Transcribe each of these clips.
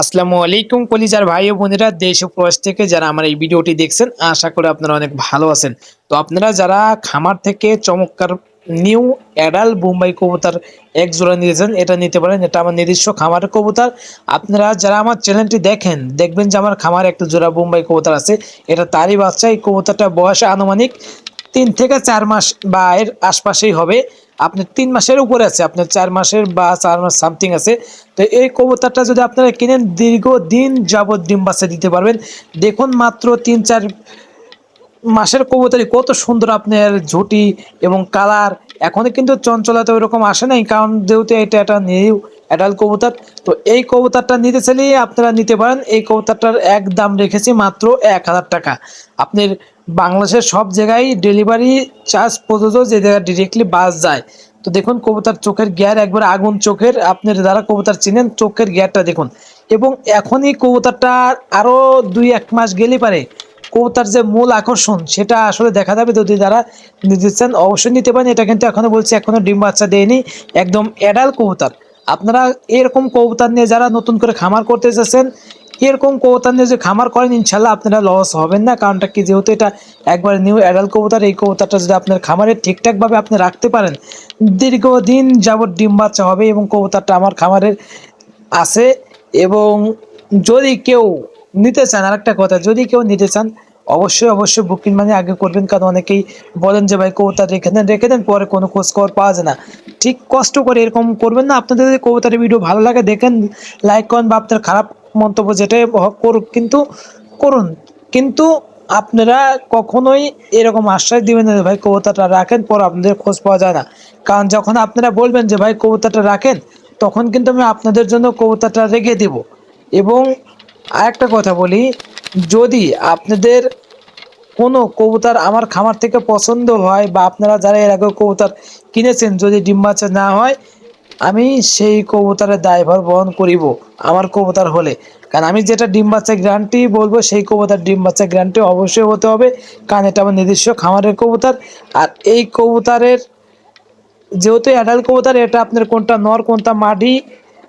আসসালামু আলাইকুম কলিজার ভাই ও বোনেরা, দেশ ও প্রবাস থেকে যারা আমার এই ভিডিওটি দেখছেন, আশা করি আপনারা অনেক ভালো আছেন। তো আপনারা যারা খামার থেকে চমৎকার নিউ অ্যাডাল বোম্বাই কবুতর এক জোড়া নিয়েছেন, এটা নিতে পারেন। এটা আমার নিজস্ব খামারের কবুতর। আপনারা যারা আমার চ্যানেলটি দেখেন, দেখবেন যে আমার খামারে একটা জোড়া বোম্বাই কবুতর আছে। এটা তারই বাচ্চা, এই কবুতরটা বয়স আনুমানিক তিন থেকে চার মাস বা এর আশপাশেই হবে। আপনার তিন মাসের উপরে আছে, আপনার চার মাসের বা চার মাস সামথিং আছে। তো এই কবুতরটা যদি আপনারা কিনেন, দীর্ঘদিন যাবৎ ডিম বাচ্চা দিতে পারবেন। দেখুন মাত্র তিন চার মাসের কবুতরি কত সুন্দর আপনার ঝুটি এবং কালার এখনও কিন্তু চঞ্চলতা ওইরকম আসে নাই, কারণ যেহেতু এটা একটা নিউ অ্যাডাল কবুতর, তো এই কবুতরটা নিতে চাইলে আপনারা নিতে পারেন। এই কবুতরটার এক দাম রেখেছি মাত্র এক হাজার টাকা। আপনার বাংলাদেশের সব জায়গায় ডেলিভারি চার্জ প্রযোজ্য যে জায়গায় ডিরেক্টলি বাস যায়। তো দেখুন, কবুতর চোখের গিয়ার একবার আগুন চোখের আপনার যারা কবুতর চিনেন, চোখের গিয়ারটা দেখুন। এবং এখনই কবুতরটা আরও দুই এক মাস গেলে পারে। কবুতার যে মূল আকর্ষণ, সেটা আসলে দেখা যাবে যদি যারা নিতে চান, অবশ্যই নিতে পারেন। এটা কিন্তু এখনও বলছি, এখনও ডিম বাচ্চা দেয়নি, একদম অ্যাডাল কবুতর। আপনারা এরকম কবুতর নিয়ে যারা নতুন করে খামার করতে চাচ্ছেন এরকম কবুতর নিয়ে যে খামার করেন, ইনশাল্লাহ আপনারা লস হবেন না। কারণটা কি? যেহেতু এটা একবার নিউ অ্যাডাল কবুতর, এই কবুতরটা যদি আপনার খামারে ঠিকঠাকভাবে আপনি রাখতে পারেন, দীর্ঘদিন যাবত ডিম বাচ্চা হবে এবং কবুতরটা আমার খামারের আছে এবং যদি কেউ নিতে চান, আরেকটা কথা, যদি কেউ নিতে চান, অবশ্যই অবশ্যই বুকিং মানে আগে করবেন। কারণ অনেকেই বলেন যে, ভাই, কবুতর রেখে দেন রেখে দেন, পরে কোনো খোঁজ খবর পাওয়া যায় না। ঠিক কষ্ট করে এরকম করবেন না। আপনাদের যদি কবুতরের ভিডিও ভালো লাগে, দেখেন লাইক করেন বা আপনার খারাপ মন্তব্য যেটাই করুক, কিন্তু করুন। কিন্তু আপনারা কখনোই এরকম আশ্বাস দিবেন না ভাই, কবুতরটা রাখেন, পর আপনাদের খোঁজ পাওয়া যায় না। কারণ যখন আপনারা বলবেন যে, ভাই, কবুতরটা রাখেন, তখন কিন্তু আমি আপনাদের জন্য কবুতরটা রেখে দেব। এবং আরেকটা কথা বলি, যদি আপনাদের কোনো কবুতর আমার খামার থেকে পছন্দ হয় বা আপনারা যারা এর আগে কবুতর কিনেছেন, যদি ডিম না হয় আমি সেই কবুতরের দায়ভার বহন করিব, আমার কবুতর হলে। কারণ আমি যেটা ডিম বাচ্চা গ্যারান্টি বলব, সেই কবুতর ডিম বাচ্চা গ্যারান্টি অবশ্যই হতে হবে। কারণ এটা আমার নিজস্ব খামারের কবুতর। আর এই কবুতরের, যেহেতু অ্যাডাল কবুতর, এটা আপনার কোনটা নর, কোনটা মাদি,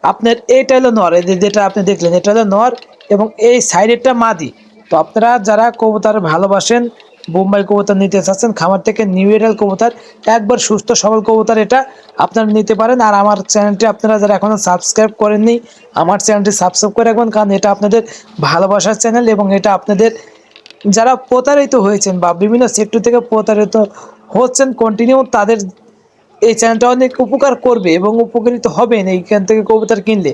আপনার এইটা হলো নর। যেটা আপনি দেখলেন, এটা হলো নর এবং এই সাইডেরটা মাদি। তো আপনারা যারা কবুতর ভালোবাসেন বোম্বাই কবুতর নিতে চাচ্ছেন। খামার থেকে নিউ এরিয়াল কবুতর, একবার সুস্থ, সবল কবুতর এটা আপনারা নিতে পারেন। আর আমার চ্যানেলটি আপনারা যারা এখনও সাবস্ক্রাইব করেননি, আমার চ্যানেলটি সাবস্ক্রাইব করে রাখবেন, কারণ এটা আপনাদের ভালোবাসার চ্যানেল এবং এটা আপনাদের যারা প্রতারিত হয়েছেন বা বিভিন্ন সেক্টর থেকে প্রতারিত হচ্ছেন কন্টিনিউ তাদের এই চ্যানেলটা অনেক উপকার করবে এবং উপকৃত হবেন এইখান থেকে কবুতর কিনলে।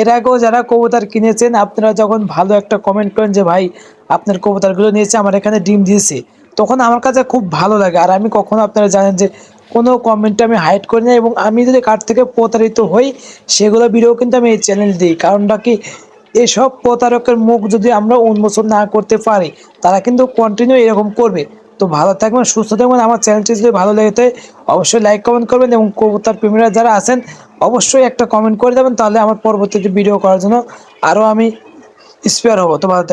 এর আগেও যারা কবুতর কিনেছেন, আপনারা যখন ভালো একটা কমেন্ট করেন যে, ভাই, আপনার কবুতরগুলো নিয়েছে, আমার এখানে ডিম দিয়েছে। তখন আমার কাছে খুব ভালো লাগে। আর আমি কখনো আপনারা জানেন যে, কোনো কমেন্টে আমি হাইড করি না এবং আমি যদি কার থেকে প্রতারিত হই, সেগুলো ভিডিও কিন্তু আমি এই চ্যানেল দিই। কারণটা কি? এসব প্রতারকের মুখ যদি আমরা উন্মোচন না করতে পারি, তারা কিন্তু কন্টিনিউ এরকম করবে। তো ভালো থাকবেন, সুস্থ থাকবেন আমার চ্যানেলটি যদি ভালো লেগে থাকে, অবশ্যই লাইক কমেন্ট করবেন এবং কবুতার প্রেমীরা যারা আছেন, অবশ্যই একটা কমেন্ট করে দেবেন, তাহলে আমার পরবর্তীতে ভিডিও করার জন্য আরও আমি স্পেয়ার হব তো ভালো।